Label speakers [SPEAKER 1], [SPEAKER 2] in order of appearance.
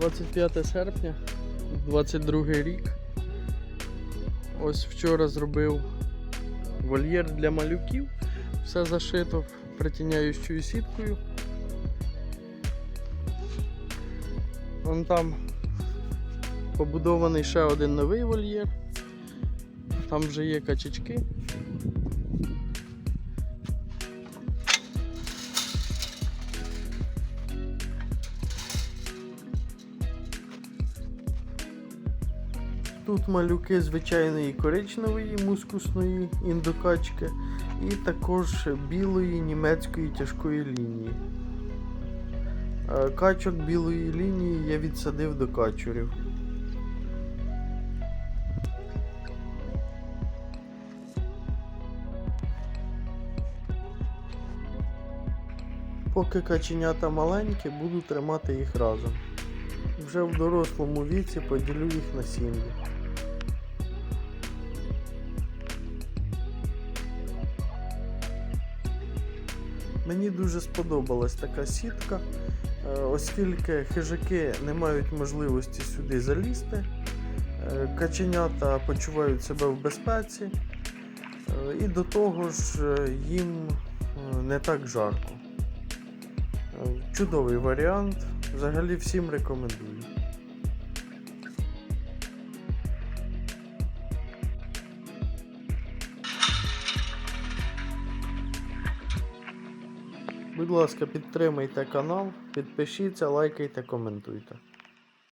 [SPEAKER 1] 25 серпня, 22 рік. Ось вчора зробив вольєр для малюків. Все зашито притіняючою сіткою. Вон там побудований ще один новий вольєр. Там вже є качечки. Тут малюки звичайної коричневої мускусної індокачки і також білої німецької тяжкої лінії. Е, Качок білої лінії я відсадив до качурів. Поки каченята маленькі, буду тримати їх разом. Вже в дорослому віці поділю їх на сім'ї. Мені дуже сподобалась така сітка, е, оскільки хижаки не мають можливості сюди залізти, е, каченята почувають себе в безпеці, е, і до того ж їм не так жарко. Чудовий варіант. Взагалі всім рекомендую. Будь ласка, підтримайте канал, підпишіться, лайкайте, коментуйте.